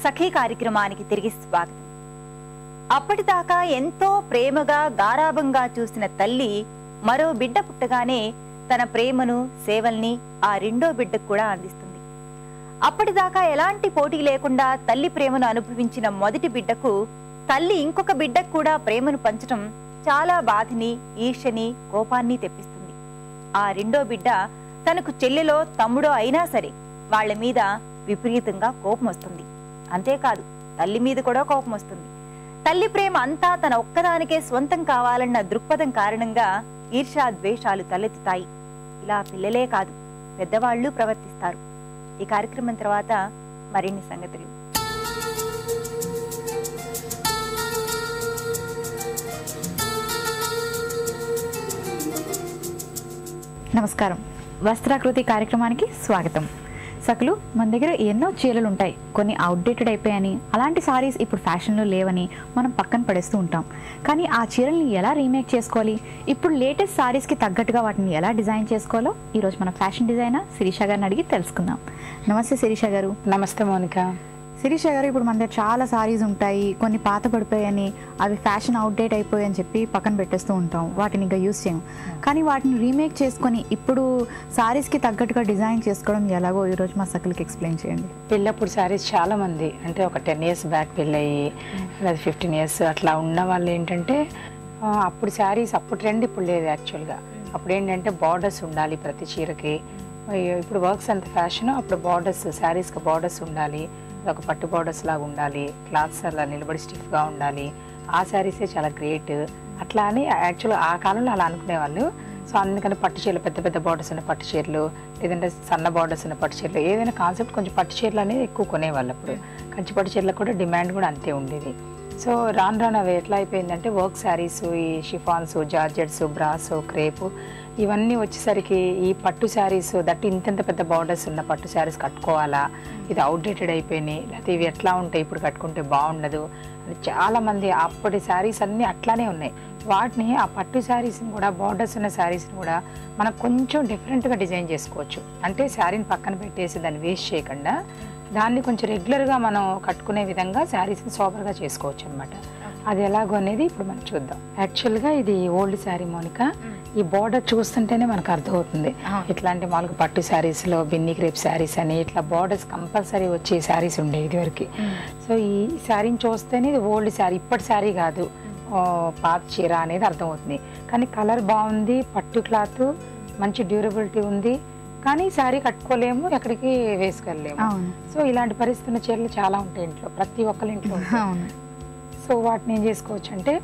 సఖీ కార్యక్రమానికి తిరిగి స్వాగతం. అప్పటిదాకా ఎంతో ప్రేమగా గారాభంగా చూసిన తల్లి మరో బిడ్డ పుట్టగానే తన ప్రేమను సేవల్ని ఆ రెండో బిడ్డకు కూడా అందిస్తుంది. అప్పటిదాకా ఎలాంటి పోటీ లేకుండా తల్లి ప్రేమను అనుభవించిన మొదటి బిడ్డకు తల్లి ఇంకొక బిడ్డకు కూడా ప్రేమను పంచటం చాలా బాధని ఈర్షని కోపాన్ని తెప్పిస్తుంది. ఆ రెండో బిడ్డ తనకు చెల్లెలో తమ్ముడో అయినా సరే వాళ్ళ మీద విపరీతంగా కోపం వస్తుంది. అంతేకాదు తల్లి మీద కూడా కోపం వస్తుంది. తల్లి ప్రేమ అంతా తన ఒక్కదానికే స్వంతం కావాలన్న దృక్పథం కారణంగా ఈర్షా ద్వేషాలు తలెత్తుతాయి. ఇలా పిల్లలే కాదు పెద్దవాళ్ళు ప్రవర్తిస్తారు. ఈ కార్యక్రమం తర్వాత మరిన్ని సంగతులు. నమస్కారం. వస్త్రాకృతి కార్యక్రమానికి స్వాగతం. సకులు మన దగ్గర ఎన్నో చీరలు ఉంటాయి. కొన్ని అవుట్డేటెడ్ అయిపోయాయని అలాంటి సారీస్ ఇప్పుడు ఫ్యాషన్లో లేవని మనం పక్కన పడేస్తూ ఉంటాం. కానీ ఆ చీరల్ని ఎలా రీమేక్ చేసుకోవాలి? ఇప్పుడు లేటెస్ట్ సారీస్కి తగ్గట్టుగా వాటిని ఎలా డిజైన్ చేసుకోవాలో ఈరోజు మన ఫ్యాషన్ డిజైనర్ శిరీష గారిని అడిగి తెలుసుకుందాం. నమస్తే శిరీష గారు. నమస్తే మోనిక. శిరీష గారు ఇప్పుడు మన దగ్గర చాలా సారీస్ ఉంటాయి కొన్ని పాత పడిపోయాయని అవి ఫ్యాషన్ అవుట్డేట్ అయిపోయాయి అని చెప్పి పక్కన పెట్టేస్తూ ఉంటాం. వాటిని ఇంకా యూస్ చేయం కానీ వాటిని రీమేక్ చేసుకొని ఇప్పుడు సారీస్కి తగ్గట్టుగా డిజైన్ చేసుకోవడం ఎలాగో ఈరోజు మా సకులకి ఎక్స్ప్లెయిన్ చేయండి. పెళ్ళప్పుడు శారీస్ చాలా మంది అంటే ఒక టెన్ ఇయర్స్ బ్యాక్ పెళ్ళయి లేదా ఫిఫ్టీన్ ఇయర్స్ అట్లా ఉన్న వాళ్ళు ఏంటంటే అప్పుడు శారీస్ అప్పుడు ట్రెండ్ ఇప్పుడు లేదు యాక్చువల్గా అప్పుడు ఏంటంటే బార్డర్స్ ఉండాలి ప్రతి చీరకి. అయ్యో, ఇప్పుడు వర్క్స్ అంత ఫ్యాషన్ అప్పుడు బార్డర్స్ శారీస్కి బార్డర్స్ ఉండాలి. ఒక పట్టు బార్డర్స్ లాగా ఉండాలి క్లాత్స్ అలా నిలబడి స్టిఫ్గా ఉండాలి. ఆ శారీసే చాలా గ్రేట్ అట్లా అని యాక్చువల్గా ఆ కాలంలో అలా అనుకునేవాళ్ళు. సో అందుకని పట్టు చీరలు పెద్ద పెద్ద బార్డర్స్ ఉన్న పట్టు చీరలు లేదంటే సన్న బార్డర్స్ ఉన్న పట్టు చీరలు ఏదైనా కాన్సెప్ట్ కొంచెం పట్టు చీరలు అనేది ఎక్కువ కొనేవాళ్ళు అప్పుడు. కంచి పట్టు చీరలకు కూడా డిమాండ్ కూడా అంతే ఉండేది. సో రాను రాను అవి ఎట్లా అయిపోయిందంటే వర్క్ శారీస్ ఈ షిఫాన్స్ జార్జెట్స్ బ్రాస్ క్రేప్ ఇవన్నీ వచ్చేసరికి ఈ పట్టు శారీస్ దట్ ఇంతెంత పెద్ద బార్డర్స్ ఉన్న పట్టు శారీస్ కట్టుకోవాలా? ఇది అవుట్డేటెడ్ అయిపోయినాయి. లేకపోతే ఇవి ఎట్లా ఉంటాయి? ఇప్పుడు కట్టుకుంటే బాగుండదు అని చాలా మంది అప్పటి శారీస్ అన్నీ అట్లానే ఉన్నాయి. వాటిని ఆ పట్టు శారీస్ని కూడా బార్డర్స్ ఉన్న శారీస్ని కూడా మనం కొంచెం డిఫరెంట్గా డిజైన్ చేసుకోవచ్చు. అంటే శారీని పక్కన పెట్టేసి దాన్ని వేస్ట్ చేయకుండా దాన్ని కొంచెం రెగ్యులర్గా మనం కట్టుకునే విధంగా శారీస్ని సోబర్గా చేసుకోవచ్చు అనమాట అది ఎలాగో అనేది ఇప్పుడు మనం చూద్దాం. యాక్చువల్గా ఇది ఓల్డ్ శారీ మోనిక. ఈ బార్డర్ చూస్తుంటేనే మనకు అర్థమవుతుంది. ఇట్లాంటి మామూలుగా పట్టు శారీస్లో బిన్ని క్రేప్ శారీస్ అని ఇట్లా బార్డర్స్ కంపల్సరీ వచ్చే శారీస్ ఉండేవి ఇదివరకు. సో ఈ శారీని చూస్తేనే ఇది ఓల్డ్ శారీ ఇప్పటి శారీ కాదు. పాత చీర అనేది అర్థమవుతుంది. కానీ కలర్ బాగుంది పట్టు క్లాత్ మంచి డ్యూరబిలిటీ ఉంది. కానీ శారీ కట్టుకోలేము ఎక్కడికి వేసుకెళ్ళలేము. సో ఇలాంటి పరిస్థితి ఉన్న చీరలు చాలా ఉంటాయి ఇంట్లో ప్రతి ఒక్కరి ఇంట్లో సో వాటిని ఏం చేసుకోవచ్చు అంటే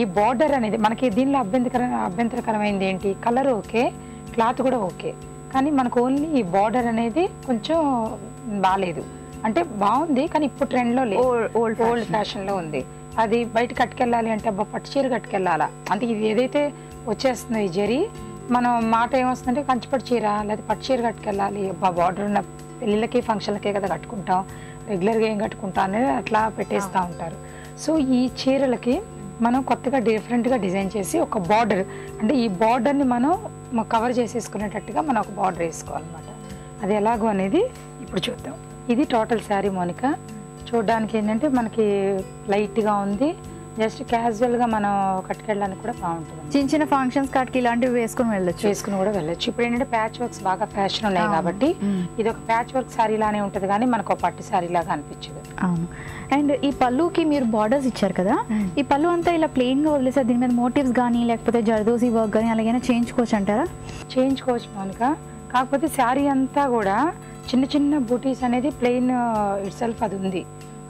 ఈ బార్డర్ అనేది మనకి దీనిలో అభ్యంతర అభ్యంతరకరమైంది ఏంటి? కలర్ ఓకే క్లాత్ కూడా ఓకే. కానీ మనకు ఓన్లీ ఈ బార్డర్ అనేది కొంచెం బాగాలేదు అంటే బాగుంది కానీ ఇప్పుడు ట్రెండ్లో లేదు. ఓల్డ్ ఓల్డ్ ఫ్యాషన్లో ఉంది. అది బయట కట్టుకెళ్ళాలి అంటే అబ్బా పట్టు చీర కట్టుకెళ్ళాలా? అంటే ఇది ఏదైతే వచ్చేస్తుందో ఈ జరి మనం మాట ఏమొస్తుందంటే కంచిపట్టు చీర లేదా పట్టు చీర కట్టుకెళ్ళాలి. అబ్బా బార్డర్ ఉన్న పెళ్ళిళ్ళకి ఫంక్షన్లకే కదా కట్టుకుంటాం. రెగ్యులర్గా ఏం కట్టుకుంటాం అనేది అట్లా పెట్టేస్తూ ఉంటారు. సో ఈ చీరలకి మనం కొత్తగా డిఫరెంట్గా డిజైన్ చేసి ఒక బార్డర్ అంటే ఈ బార్డర్ని మనం కవర్ చేసేసుకునేటట్టుగా మనం ఒక బార్డర్ వేసుకోవాలన్నమాట. అది ఎలాగో అనేది ఇప్పుడు చూద్దాం. ఇది టోటల్ శారీ మోనిక. చూడడానికి ఏంటంటే మనకి లైట్గా ఉంది. జస్ట్ క్యాజువల్గా మనం కట్టుకెళ్ళడానికి కూడా బాగుంటుంది చిన్న చిన్న ఫంక్షన్స్ కాటికి ఇలాంటివి వేసుకొని వెళ్ళొచ్చు. చేసుకుని కూడా వెళ్ళొచ్చు. ఇప్పుడు ఏంటంటే ప్యాచ్ వర్క్స్ బాగా ఫ్యాషన్ ఉన్నాయి కాబట్టి ఇది ఒక ప్యాచ్ వర్క్ శారీ లానే ఉంటుంది కానీ మనకు ఒక పట్టు శారీ లాగా అనిపించదు. అవును. అండ్ ఈ పళ్ళుకి మీరు బార్డర్స్ ఇచ్చారు కదా? ఈ పళ్ళు అంతా ఇలా ప్లెయిన్గా వదిలేసారు. దీని మీద మోటివ్స్ కానీ లేకపోతే జర్దోసి వర్క్ కానీ అలాగైనా చేయించుకోవచ్చు అంటారా? చేయించుకోవచ్చు మౌనిక. కాకపోతే శారీ అంతా కూడా చిన్న చిన్న బూటీస్ అనేది ప్లెయిన్ ఇట్ సెల్ఫ్ అది ఉంది.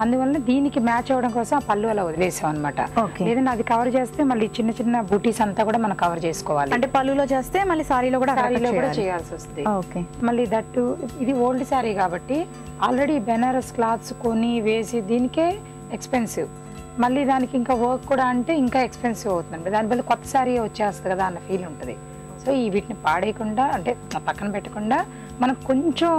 అందువల్ల దీనికి మ్యాచ్ అవ్వడం కోసం ఆ పళ్ళు అలా వదిలేసాం అనమాట. లేదంటే అది కవర్ చేస్తే మళ్ళీ చిన్న చిన్న బూటీస్ అంతా కూడా మనం కవర్ చేసుకోవాలి. అంటే పళ్ళులో చేస్తే మళ్ళీ సారీలో కూడా శారీలో కూడా చేయాల్సి వస్తుంది. ఓకే. మళ్ళీ దట్టు ఇది ఓల్డ్ శారీ కాబట్టి ఆల్రెడీ బెనారస్ క్లాత్స్ కొని వేసి దీనికే ఎక్స్పెన్సివ్ మళ్ళీ దానికి ఇంకా వర్క్ కూడా అంటే ఇంకా ఎక్స్పెన్సివ్ అవుతుంది దాని బదులు కొత్త శారీ వచ్చేస్తుంది కదా అన్న ఫీల్ ఉంటుంది. సో ఈ వీటిని పాడేయకుండా అంటే పక్కన పెట్టకుండా మనం కొంచెం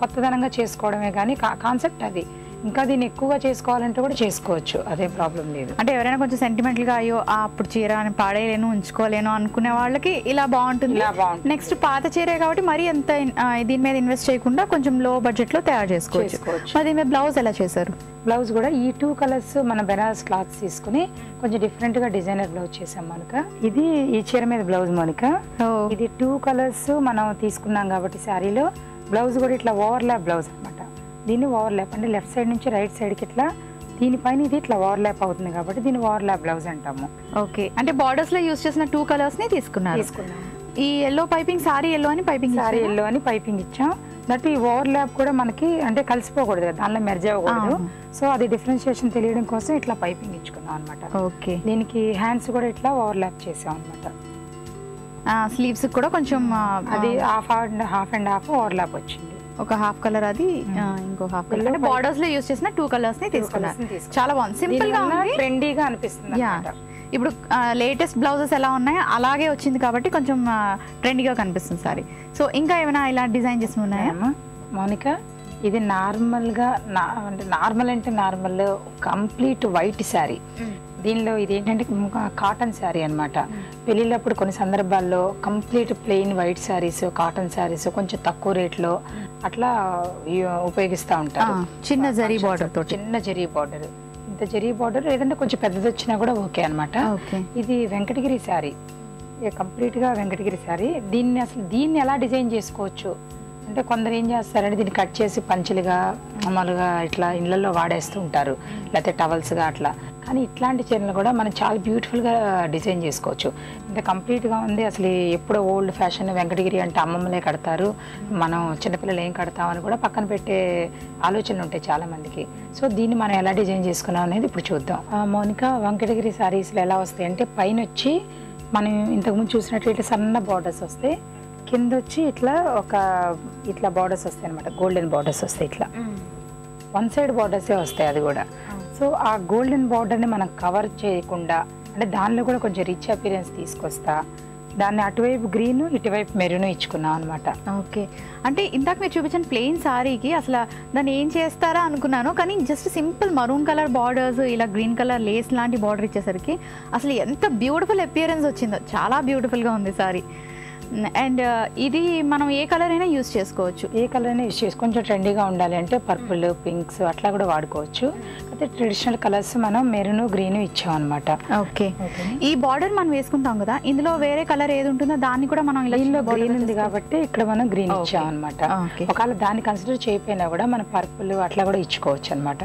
కొత్తదనంగా చేసుకోవడమే కానీ కాన్సెప్ట్ అది. ఇంకా దీన్ని ఎక్కువగా చేసుకోవాలంటే కూడా చేసుకోవచ్చు. అదే ప్రాబ్లం లేదు. అంటే ఎవరైనా కొంచెం సెంటిమెంటల్గా అయ్యో అప్పుడు చీర అని పాడేయలేను ఉంచుకోలేను అనుకునే వాళ్ళకి ఇలా బాగుంటుంది. నెక్స్ట్ పాత చీరే కాబట్టి మరీ ఎంత దీని మీద ఇన్వెస్ట్ చేయకుండా కొంచెం లో బడ్జెట్లో తయారు చేసుకోవచ్చు. మరి దీని మీద బ్లౌజ్ ఎలా చేశారు? బ్లౌజ్ కూడా ఈ టూ కలర్స్ మన బెనారస్ క్లాత్స్ తీసుకుని కొంచెం డిఫరెంట్గా డిజైనర్ బ్లౌజ్ చేసాం మనక. ఇది ఈ చీర మీద బ్లౌజ్ మోనిక. ఇది టూ కలర్స్ మనం తీసుకున్నాం కాబట్టి శారీలో. బ్లౌజ్ కూడా ఇట్లా ఓవర్లాప్ బ్లౌజ్ అనమాట దీన్ని ఓవర్లాప్ అంటే లెఫ్ట్ సైడ్ నుంచి రైట్ సైడ్కి ఇట్లా దీనిపైన ఇది ఇట్లా ఓవర్లాప్ అవుతుంది కాబట్టి దీన్ని ఓవర్లాప్ బ్లౌజ్ అంటాము. ఓకే. అంటే బార్డర్స్లో యూస్ చేసిన టూ కలర్స్ని తీసుకున్నారు. తీసుకున్నాము ఈ ఎల్లో పైపింగ్ సారీ ఎల్లో అని పైపింగ్ సారీ ఎల్లో అని పైపింగ్ ఇచ్చాం. దట్ ఈ ఓవర్లాప్ కూడా మనకి అంటే కలిసిపోకూడదు కదా దానిలో మెర్జ్ అవ్వకూడదు. సో అది డిఫరెన్షియేషన్ తెలియడం కోసం ఇట్లా పైపింగ్ ఇచ్చుకున్నాం అనమాట ఓకే. దీనికి హ్యాండ్స్ కూడా ఇట్లా ఓవర్లాప్ చేసాం అనమాట స్లీవ్స్ కూడా కొంచెం అది half and half and half overlap వచ్చింది. ఒక హాఫ్ కలర్ అది ఇంకో హాఫ్ కలర్. అంటే బార్డర్స్లో యూస్ చేసిన టూ కలర్స్ని తీసుకున్నారు. చాలా బాగుంది. సింపుల్గా ఉంది. ట్రెండీగా అనిపిస్తుంది. ఇప్పుడు లేటెస్ట్ బ్లౌజెస్ ఎలా ఉన్నాయో అలాగే వచ్చింది కాబట్టి కొంచెం ట్రెండీగా కనిపిస్తుంది సారీ. సో ఇంకా ఏమైనా ఇలా డిజైన్ చేసి ఉన్నాయా? మౌనిక ఇది నార్మల్గా నా- అంటే నార్మల్ అంటే నార్మల్ కంప్లీట్ వైట్ శారీ దీనిలో ఇది ఏంటంటే కాటన్ శారీ అన్నమాట. పెళ్ళిళ్ళప్పుడు కొన్ని సందర్భాల్లో complete plain white saris cotton saris కొంచెం తక్కువ రేట్లో అట్లా ఉపయోగిస్తూ ఉంటారు. చిన్న జరీ border తోటి. చిన్న జరీ బార్డర్ ఇంత జరీ బార్డర్ ఏదంటే కొంచెం పెద్దది వచ్చినా కూడా ఓకే అన్నమాట. ఓకే. ఇది వెంకటగిరి శారీ కంప్లీట్గా వెంకటగిరి శారీ దీన్ని అసలు దీన్ని ఎలా డిజైన్ చేసుకోవచ్చు? అంటే కొందరు ఏం చేస్తారంటే దీన్ని కట్ చేసి పంచులుగా మామూలుగా ఇట్లా ఇళ్ళల్లో వాడేస్తూ ఉంటారు. లేకపోతే టవల్స్గా అట్లా. కానీ ఇట్లాంటి చీరలు కూడా మనం చాలా బ్యూటిఫుల్గా డిజైన్ చేసుకోవచ్చు. ఇంత కంప్లీట్గా ఉంది. అసలు ఎప్పుడో ఓల్డ్ ఫ్యాషన్ వెంకటగిరి అంటే అమ్మమ్మలే కడతారు. మనం చిన్నపిల్లలు ఏం కడతామని కూడా పక్కన పెట్టే ఆలోచనలు ఉంటాయి చాలామందికి సో దీన్ని మనం ఎలా డిజైన్ చేసుకున్నాం అనేది ఇప్పుడు చూద్దాం. మౌనిక వెంకటగిరి సారీస్లో ఎలా వస్తాయి అంటే పైన వచ్చి మనం ఇంతకుముందు చూసినట్టు ఇట్లా సన్న బార్డర్స్ వస్తాయి. కింద వచ్చి ఇట్లా ఒక ఇట్లా బార్డర్స్ వస్తాయి అనమాట గోల్డెన్ బార్డర్స్ వస్తాయి ఇట్లా. వన్ సైడ్ బార్డర్సే వస్తాయి అది కూడా. సో ఆ గోల్డెన్ బార్డర్ని మనం కవర్ చేయకుండా అంటే దానిలో కూడా కొంచెం రిచ్ అపీరెన్స్ తీసుకొస్తా దాన్ని అటువైపు గ్రీన్ ఇటువైపు మెరూన్ ఇచ్చుకున్నాం అనమాట ఓకే. అంటే ఇందాక మీరు చూపించిన ప్లెయిన్ సారీకి అసలు దాన్ని ఏం చేస్తారా అనుకున్నాను కానీ just simple maroon colour borders ఇలా గ్రీన్ కలర్ లేస్ లాంటి బార్డర్ ఇచ్చేసరికి అసలు ఎంత బ్యూటిఫుల్ అపియరెన్స్ వచ్చిందో. చాలా బ్యూటిఫుల్గా ఉంది సారీ. అండ్ uh, ఇది మనం ఏ కలర్ అయినా యూస్ చేసుకోవచ్చు. ఏ కలర్ అయినా యూస్ చేసుకోవచ్చు కొంచెం ట్రెండీగా ఉండాలి అంటే పర్పుల్ పింక్స్ అట్లా కూడా వాడుకోవచ్చు. అయితే ట్రెడిషనల్ కలర్స్ మనం మెరూన్ గ్రీన్ ఇచ్చాం అనమాట ఓకే. ఈ బార్డర్ మనం వేసుకుంటాం కదా ఇందులో వేరే కలర్ ఏది ఉంటుందో దాన్ని కూడా మనం ఇలా గ్రీన్ ఉంది కాబట్టి ఇక్కడ మనం గ్రీన్. ఇచ్చాం అనమాట. ఒకవేళ దాన్ని కన్సిడర్ చేయకపోయినా కూడా మన పర్పుల్ అట్లా కూడా ఇచ్చుకోవచ్చు అనమాట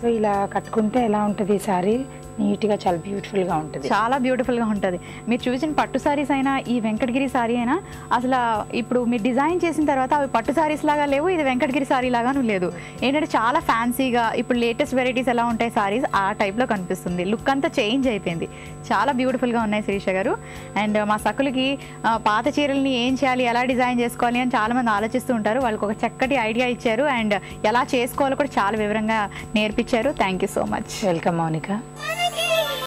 సో ఇలా కట్టుకుంటే ఎలా ఉంటుంది ఈ సారీ? నీట్గా చాలా బ్యూటిఫుల్గా ఉంటుంది. చాలా బ్యూటిఫుల్గా ఉంటుంది. మీరు చూసిన పట్టు సారీస్ అయినా ఈ వెంకటగిరి సారీ అయినా అసలు ఇప్పుడు మీరు డిజైన్ చేసిన తర్వాత అవి పట్టు సారీస్ లాగా లేవు ఇది వెంకటగిరి సారీ లాగాను లేదు. ఏంటంటే చాలా ఫ్యాన్సీగా ఇప్పుడు లేటెస్ట్ వెరైటీస్ ఎలా ఉంటాయి? సారీస్ ఆ టైప్లో లో కనిపిస్తుంది. లుక్ అంతా చేంజ్ అయిపోయింది. చాలా బ్యూటిఫుల్గా గా ఉన్నాయి శిరీష గారు. అండ్ మా సకులకి పాత చీరల్ని ఏం చేయాలి? ఎలా డిజైన్ చేసుకోవాలి? అని చాలా మంది ఆలోచిస్తూ ఉంటారు. వాళ్ళకి ఒక చక్కటి ఐడియా ఇచ్చారు. అండ్ ఎలా చేసుకోవాలో కూడా చాలా వివరంగా నేర్పించారు. Thank you so much welcome Mounika